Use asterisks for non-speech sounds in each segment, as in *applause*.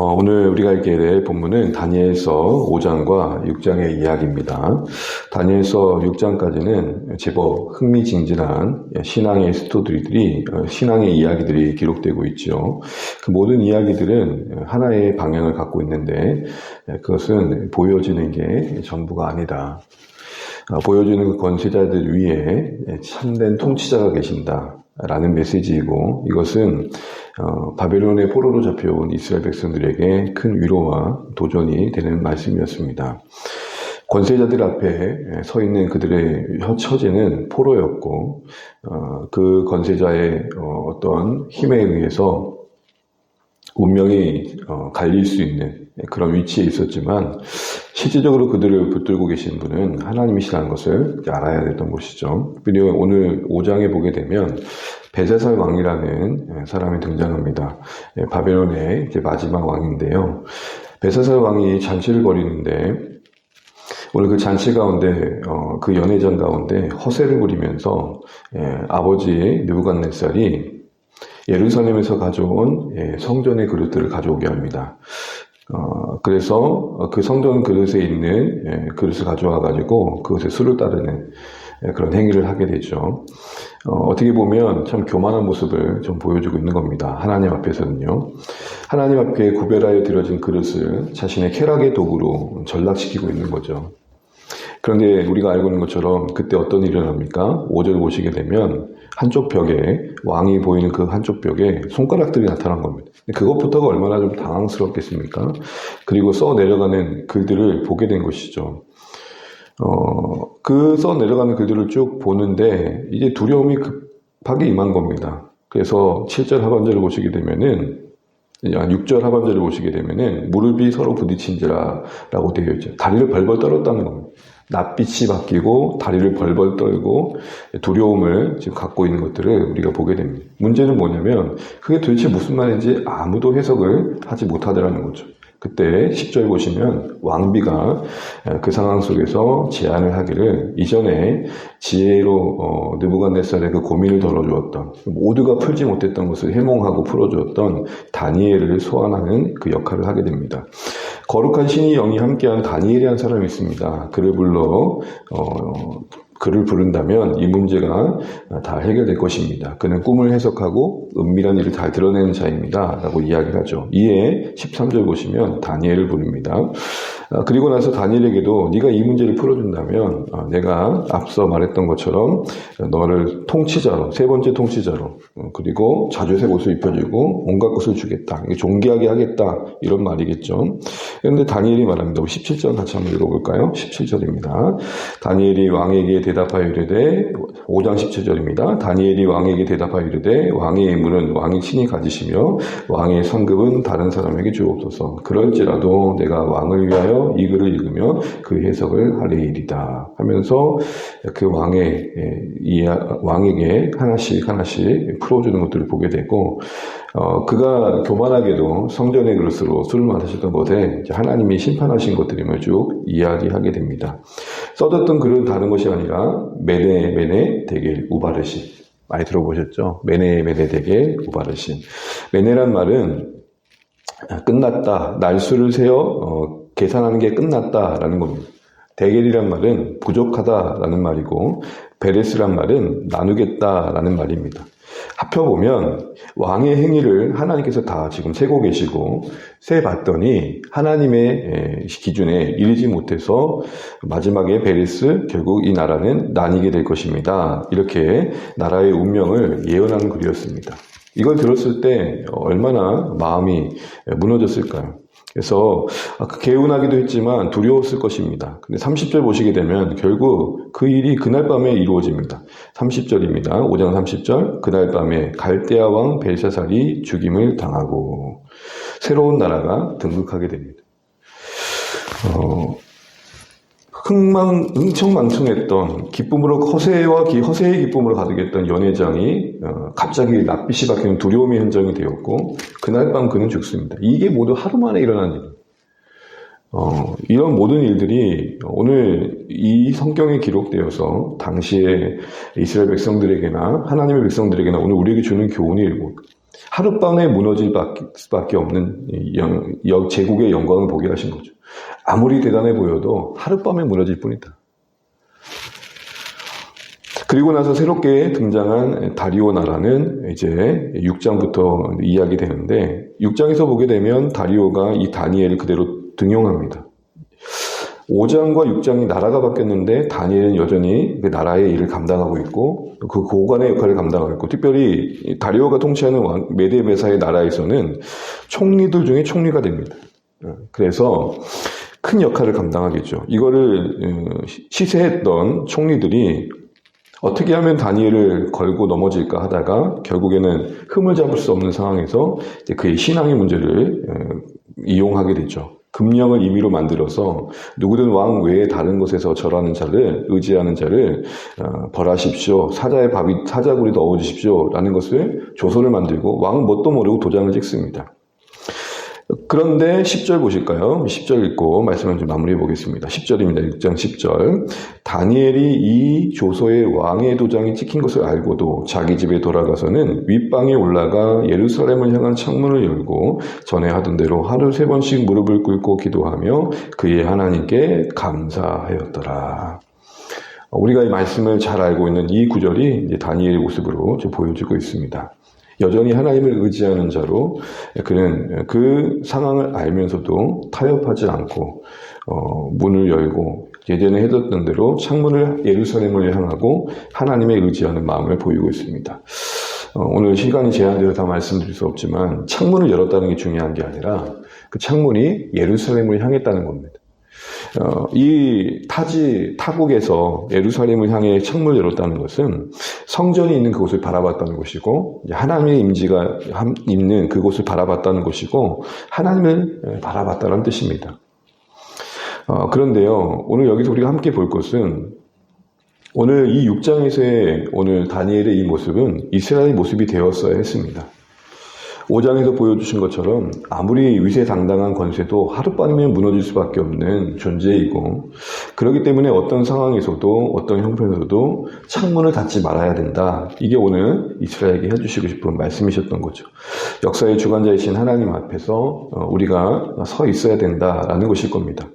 어, 오늘 우리가 읽게 될 본문은 다니엘서 5장과 6장의 이야기입니다. 다니엘서 6장까지는 제법 흥미진진한 신앙의 스토리들이, 어, 신앙의 이야기들이 기록되고 있죠. 그 모든 이야기들은 하나의 방향을 갖고 있는데 그것은 보여지는 게 전부가 아니다. 어, 보여주는 그 권세자들 위에 참된 통치자가 계신다. 라는 메시지이고 이것은 어, 바벨론의 포로로 잡혀온 이스라엘 백성들에게 큰 위로와 도전이 되는 말씀이었습니다. 권세자들 앞에 서 있는 그들의 처지는 포로였고 어, 그 권세자의 어, 어떤 힘에 의해서 운명이 어, 갈릴 수 있는 그런 위치에 있었지만 실질적으로 그들을 붙들고 계신 분은 하나님이시라는 것을 알아야 됐던 것이죠. 그리고 오늘 5장에 보게 되면 베자살 왕이라는 사람이 등장합니다. 예, 바벨론의 마지막 왕인데요. 베자살 왕이 잔치를 벌이는데 오늘 그 잔치 가운데 어, 그 연회전 가운데 허세를 부리면서 예, 아버지 느부갓네살이 예루살렘에서 가져온 예, 성전의 그릇들을 가져오게 합니다. 어, 그래서 그 성전 그릇에 있는 예, 그릇을 가져와 가지고 그것에 술을 따르는 예, 그런 행위를 하게 되죠. 어, 떻게 보면 참 교만한 모습을 좀 보여주고 있는 겁니다. 하나님 앞에서는요. 하나님 앞에 구별하여 들어진 그릇을 자신의 쾌락의 도구로 전락시키고 있는 거죠. 그런데 우리가 알고 있는 것처럼 그때 어떤 일이 일어납니까? 5절 보시게 되면 한쪽 벽에 왕이 보이는 그 한쪽 벽에 손가락들이 나타난 겁니다. 그것부터가 얼마나 좀 당황스럽겠습니까? 그리고 써 내려가는 글들을 보게 된 것이죠. 어, 그 써 내려가는 글들을 쭉 보는데 이제 두려움이 급하게 임한 겁니다. 그래서 7절 하반절을 보시게 되면은 6절 하반절을 보시게 되면은 무릎이 서로 부딪힌지라 라고 되어 있죠. 다리를 벌벌 떨었다는 겁니다. 낯빛이 바뀌고 다리를 벌벌 떨고 두려움을 지금 갖고 있는 것들을 우리가 보게 됩니다. 문제는 뭐냐면 그게 도대체 무슨 말인지 아무도 해석을 하지 못하더라는 거죠. 그때 10절 보시면 왕비가 그 상황 속에서 제안을 하기를 이전에 지혜로 어, 느부갓네살의 그 고민을 덜어주었던 모두가 풀지 못했던 것을 해몽하고 풀어주었던 다니엘을 소환하는 그 역할을 하게 됩니다. 거룩한 신이 영이 함께한 다니엘이라는 사람이 있습니다. 그를 불러 어, 그를 부른다면 이 문제가 다 해결될 것입니다. 그는 꿈을 해석하고 은밀한 일을 잘 드러내는 자입니다. 라고 이야기하죠. 이에 13절 보시면 다니엘을 부릅니다. 아, 그리고 나서 다니엘에게도 네가 이 문제를 풀어준다면 아, 내가 앞서 말했던 것처럼 너를 통치자로 세 번째 통치자로 어, 그리고 자주색 옷을 입혀주고 온갖 것을 주겠다. 존귀하게 하겠다 이런 말이겠죠. 그런데 다니엘이 말합니다. 17절 같이 한번 읽어볼까요? 17절입니다. 다니엘이 왕에게 대답하여 이르되 5장 17절입니다. 다니엘이 왕에게 대답하여 이르되 왕의 예물은 왕이 친히 가지시며 왕의 상급은 다른 사람에게 주옵소서. 그럴지라도 내가 왕을 위하여 이 글을 읽으며 그 해석을 하리이리다 하면서 그 왕의 이 왕에게 하나씩 하나씩 풀어주는 것들을 보게 되고 어, 그가 교만하게도 성전의 그릇으로 술을 마셨던 것에 하나님이 심판하신 것들임을 쭉 이야기하게 됩니다. 써졌던 글은 다른 것이 아니라 메네 메네 대겔 우바르신 많이 들어보셨죠? 메네 메네 대겔 우바르신 메네란 말은 끝났다 날수를 세어 어, 계산하는 게 끝났다라는 겁니다. 대겔이란 말은 부족하다라는 말이고 베레스란 말은 나누겠다라는 말입니다. 합혀보면 왕의 행위를 하나님께서 다 지금 세고 계시고 세 봤더니 하나님의 기준에 이르지 못해서 마지막에 베리스 결국 이 나라는 나뉘게 될 것입니다. 이렇게 나라의 운명을 예언하는 글이었습니다. 이걸 들었을 때 얼마나 마음이 무너졌을까요? 그래서 그 개운하기도 했지만 두려웠을 것입니다. 근데 30절 보시게 되면 결국 그 일이 그날 밤에 이루어집니다. 30절입니다. 5장 30절. 그날 밤에 갈대아 왕 벨샤살이 죽임을 당하고 새로운 나라가 등극하게 됩니다. 어, 흥망, 흥청망청했던 기쁨으로 허세와 기, 허세의 기쁨으로 가득했던 연회장이 어, 갑자기 낯빛이 바뀌는 두려움의 현장이 되었고 그날 밤 그는 죽습니다. 이게 모두 하루 만에 일어난 일. 어, 이런 모든 일들이 오늘 이 성경에 기록되어서 당시에 이스라엘 백성들에게나 하나님의 백성들에게나 오늘 우리에게 주는 교훈이 일고 하룻밤에 무너질 수밖에 없는 이 영- 여- 제국의 영광을 보게 하신 거죠. 아무리 대단해 보여도 하룻밤에 무너질 뿐이다. 그리고 나서 새롭게 등장한 다리오 나라는 이제 6장부터 이야기 되는데 6장에서 보게 되면 다리오가 이 다니엘을 그대로 등용합니다. 5장과 6장이 나라가 바뀌었는데 다니엘은 여전히 그 나라의 일을 감당하고 있고 그 고관의 역할을 감당하고 특별히 이 다리오가 통치하는 왕- 메데베사의 나라에서는 총리들 중에 총리가 됩니다. 어, 그래서 큰 역할을 감당하겠죠. 이거를 어, 시- 시세했던 총리들이 어떻게 하면 다니엘을 걸고 넘어질까 하다가 결국에는 흠을 잡을 수 없는 상황에서 그의 신앙의 문제를 어, 이용하게 되죠. 금령을 임의로 만들어서 누구든 왕 외에 다른 곳에서 절하는 자를 의지하는 자를 어, 벌하십시오. 사자의 밥이 사자굴에 넣어주십시오라는 것을 조서를 만들고 왕은 뭣도 모르고 도장을 찍습니다. 그런데 10절 보실까요? 10절 읽고 말씀을 좀 마무리해 보겠습니다. 10절입니다. 6장 10절. 다니엘이 이 조서에 왕의 도장이 찍힌 것을 알고도 자기 집에 돌아가서는 윗방에 올라가 예루살렘을 향한 창문을 열고 전에 하던 대로 하루 세 번씩 무릎을 꿇고 기도하며 그의 하나님께 감사하였더라. 우리가 이 말씀을 잘 알고 있는 이 구절이 다니엘의 모습으로 보여지고 있습니다. 여전히 하나님을 의지하는 자로 그는 그 상황을 알면서도 타협하지 않고 어, 문을 열고 예전에 해뒀던 대로 창문을 예루살렘을 향하고 하나님의 의지하는 마음을 보이고 있습니다. 어, 오늘 시간이 제한되어 다 말씀드릴 수 없지만 창문을 열었다는 게 중요한 게 아니라 그 창문이 예루살렘을 향했다는 겁니다. 어, 이 타지 타국에서 예루살렘을 향해 창문을 열었다는 것은 성전이 있는 그곳을 바라봤다는 것이고 하나님의 임지가 함- 있는 그곳을 바라봤다는 것이고 하나님을 에, 바라봤다는 뜻입니다. 어, 그런데요 오늘 여기서 우리가 함께 볼 것은 오늘 이 6장에서의 오늘 다니엘의 이 모습은 이스라엘의 모습이 되었어야 했습니다. 5장에서 보여주신 것처럼 아무리 위세당당한 권세도 하룻밤이면 무너질 수밖에 없는 존재이고 그렇기 때문에 어떤 상황에서도 어떤 형편에서도 창문을 닫지 말아야 된다. 이게 오늘 이스라엘에게 해주시고 싶은 말씀이셨던 거죠. 역사의 주관자이신 하나님 앞에서 어, 우리가 서 있어야 된다라는 것일 겁니다.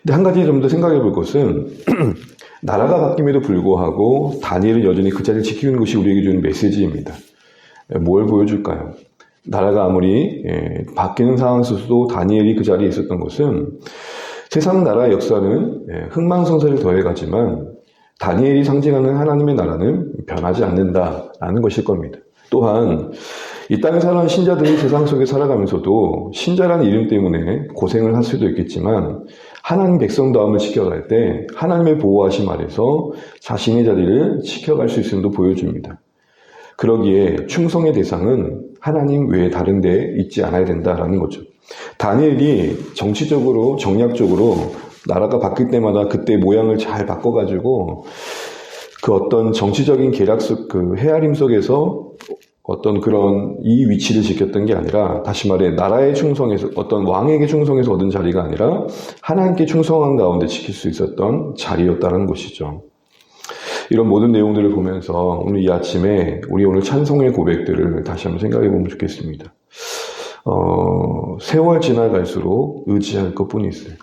근데 한 가지 좀 더 생각해 볼 것은 *clears throat* 나라가 바뀜에도 불구하고 다니엘은 여전히 그 자리를 지키는 것이 우리에게 주는 메시지입니다. 뭘 보여줄까요? 나라가 아무리 예, 바뀌는 상황 속에서도 다니엘이 그 자리에 있었던 것은 세상 나라의 역사는 예, 흥망성쇠를 더해가지만 다니엘이 상징하는 하나님의 나라는 변하지 않는다라는 것일 겁니다. 또한 이 땅에 사는 신자들이 세상 속에 살아가면서도 신자라는 이름 때문에 고생을 할 수도 있겠지만 하나님 백성다움을 지켜갈 때 하나님의 보호하심 아래서 자신의 자리를 지켜갈 수 있음도 보여줍니다. 그러기에 충성의 대상은 하나님 외에 다른 데 있지 않아야 된다라는 거죠. 다니엘이 정치적으로 정략적으로 나라가 바뀔 때마다 그때 모양을 잘 바꿔가지고 그 어떤 정치적인 계략 속, 그 헤아림 속에서 어떤 그런 이 위치를 지켰던 게 아니라 다시 말해 나라의 충성에서 어떤 왕에게 충성해서 얻은 자리가 아니라 하나님께 충성한 가운데 지킬 수 있었던 자리였다는 것이죠. 이런 모든 내용들을 보면서 오늘 이 아침에 우리 오늘 찬송의 고백들을 다시 한번 생각해 보면 좋겠습니다. 어, 세월 지나갈수록 의지할 것 뿐이 있어요.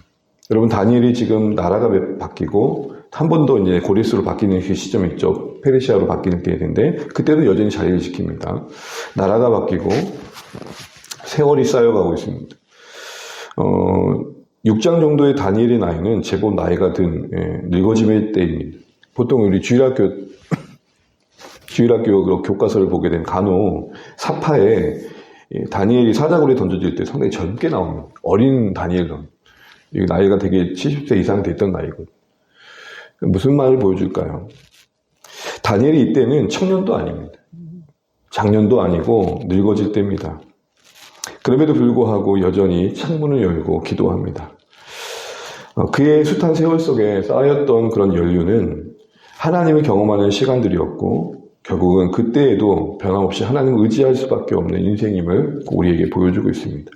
여러분, 다니엘이 지금 나라가 바뀌고 한 번 더 이제 고리스로 바뀌는 그 시점이 있죠. 페르시아로 바뀌는 때인데 그때도 여전히 자리를 지킵니다. 나라가 바뀌고 세월이 쌓여가고 있습니다. 어, 6장 정도의 다니엘의 나이는 제법 나이가 든 예, 늙어짐의 때입니다. 보통 우리 주일학교 주일학교 교과서를 보게 되면 간혹 사파에 이 다니엘이 사자굴에 던져질 때 상당히 젊게 나옵니다. 어린 다니엘은 이 나이가 되게 70세 이상 됐던 나이고 무슨 말을 보여줄까요? 다니엘이 이때는 청년도 아닙니다. 장년도 아니고 늙어질 때입니다. 그럼에도 불구하고 여전히 창문을 열고 기도합니다. 어, 그의 숱한 세월 속에 쌓였던 그런 연륜은 하나님을 경험하는 시간들이었고 결국은 그때에도 변함없이 하나님을 의지할 수밖에 없는 인생임을 우리에게 보여주고 있습니다.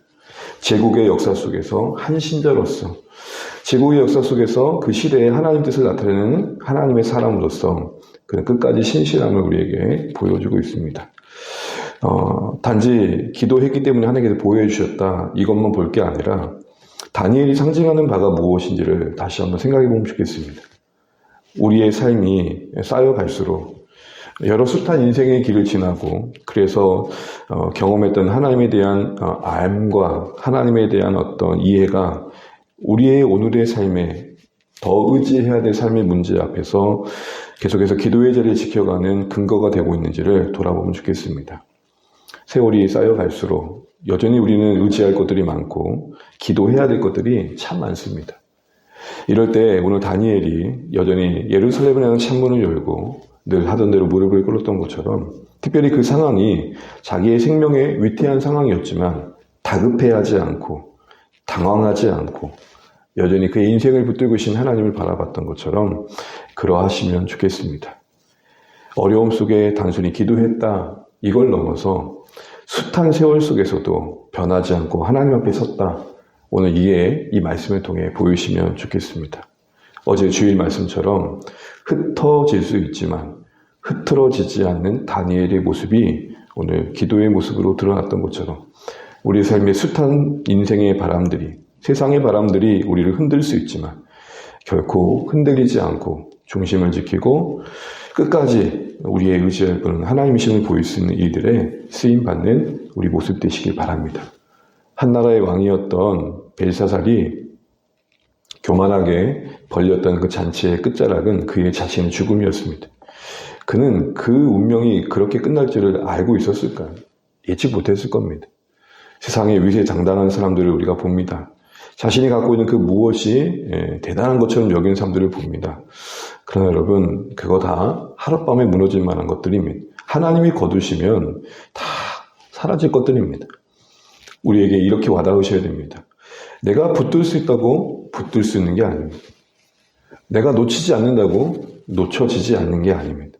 제국의 역사 속에서 한 신자로서 제국의 역사 속에서 그 시대에 하나님 뜻을 나타내는 하나님의 사람으로서 그는 끝까지 신실함을 우리에게 보여주고 있습니다. 어, 단지 기도했기 때문에 하나님께서 보호해 주셨다 이것만 볼 게 아니라 다니엘이 상징하는 바가 무엇인지를 다시 한번 생각해 보면 좋겠습니다. 우리의 삶이 쌓여갈수록 여러 숱한 인생의 길을 지나고 그래서 어, 경험했던 하나님에 대한 어, 알과 하나님에 대한 어떤 이해가 우리의 오늘의 삶에 더 의지해야 될 삶의 문제 앞에서 계속해서 기도의 자리를 지켜가는 근거가 되고 있는지를 돌아보면 좋겠습니다. 세월이 쌓여갈수록 여전히 우리는 의지할 것들이 많고 기도해야 될 것들이 참 많습니다. 이럴 때 오늘 다니엘이 여전히 예루살렘을 향한 창문을 열고 늘 하던 대로 무릎을 꿇었던 것처럼 특별히 그 상황이 자기의 생명에 위태한 상황이었지만 다급해하지 않고 당황하지 않고 여전히 그의 인생을 붙들고 계신 하나님을 바라봤던 것처럼 그러하시면 좋겠습니다. 어려움 속에 단순히 기도했다 이걸 넘어서 숱한 세월 속에서도 변하지 않고 하나님 앞에 섰다. 오늘 이에 이 말씀을 통해 보이시면 좋겠습니다. 어제 주일 말씀처럼 흩어질 수 있지만 흐트러지지 않는 다니엘의 모습이 오늘 기도의 모습으로 드러났던 것처럼 우리 삶의 숱한 인생의 바람들이 세상의 바람들이 우리를 흔들 수 있지만 결코 흔들리지 않고 중심을 지키고 끝까지 우리의 의지할 분은 하나님이심을 보일 수 있는 이들의 쓰임 받는 우리 모습 되시길 바랍니다. 한 나라의 왕이었던 벨사살이 교만하게 벌렸던 그 잔치의 끝자락은 그의 자신의 죽음이었습니다. 그는 그 운명이 그렇게 끝날 줄을 알고 있었을까요? 예측 못했을 겁니다. 세상에 위세 장당한 사람들을 우리가 봅니다. 자신이 갖고 있는 그 무엇이 예, 대단한 것처럼 여기는 사람들을 봅니다. 그러나 여러분, 그거 다 하룻밤에 무너질 만한 것들입니다. 하나님이 거두시면 다 사라질 것들입니다. 우리에게 이렇게 와닿으셔야 됩니다. 내가 붙들 수 있다고 붙들 수 있는 게 아닙니다. 내가 놓치지 않는다고 놓쳐지지 않는 게 아닙니다.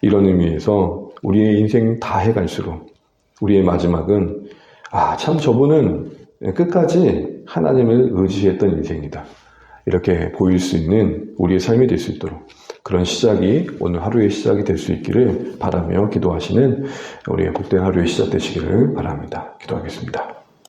이런 의미에서 우리의 인생 다 해갈수록 우리의 마지막은 아, 참 저분은 끝까지 하나님을 의지했던 인생이다. 이렇게 보일 수 있는 우리의 삶이 될 수 있도록 그런 시작이 오늘 하루의 시작이 될 수 있기를 바라며 기도하시는 우리의 복된 하루의 시작 되시기를 바랍니다. 기도하겠습니다.